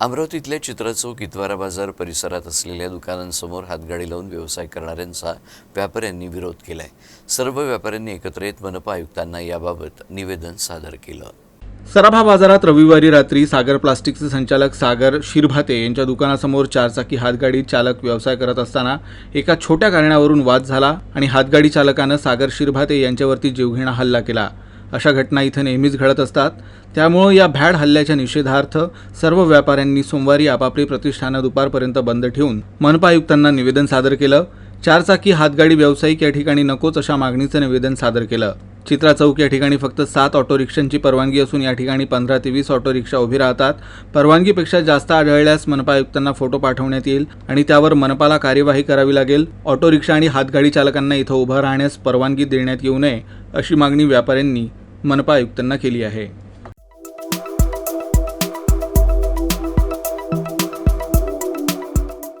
अमरावतीतल्या चित्रचौक इतवारा बाजार परिसरात असलेल्या दुकानांसमोर हातगाडी लावून व्यवसाय करणाऱ्यांचा व्यापाऱ्यांनी विरोध केलाय. सर्व व्यापाऱ्यांनी एकत्र येत मनपा आयुक्तांना याबाबत निवेदन सादर केलं. सराभा बाजारात रविवारी रात्री सागर प्लास्टिकचे संचालक सागर शिरभाते यांच्या दुकानासमोर चारचाकी हातगाडी चालक व्यवसाय करत असताना एका छोट्या कारणावरून वाद झाला आणि हातगाडी चालकानं सागर शिरभाते यांच्यावरती जीवघेणा हल्ला केला. अशा घटना इथं नेहमीच घडत असतात. त्यामुळं या भॅड हल्ल्याच्या निषेधार्थ सर्व व्यापाऱ्यांनी सोमवारी आपापली प्रतिष्ठानं दुपारपर्यंत बंद ठेवून मनपा आयुक्तांना निवेदन सादर केलं. चारचाकी हातगाडी व्यावसायिक या ठिकाणी नकोच अशा मागणीचं निवेदन सादर केलं. चित्रा चौक या ठिकाणी फक्त सात ऑटो रिक्षांची परवानगी असून या ठिकाणी पंधरा ते वीस ऑटो रिक्षा उभी राहतात. परवानगीपेक्षा जास्त आढळल्यास मनपा आयुक्तांना फोटो पाठवण्यात येईल आणि त्यावर मनपाला कार्यवाही करावी लागेल. ऑटो रिक्षा आणि हातगाडी चालकांना इथं उभं राहण्यास परवानगी देण्यात येऊ नये अशी मागणी व्यापाऱ्यांनी मनपा आयुक्तांना केली आहे.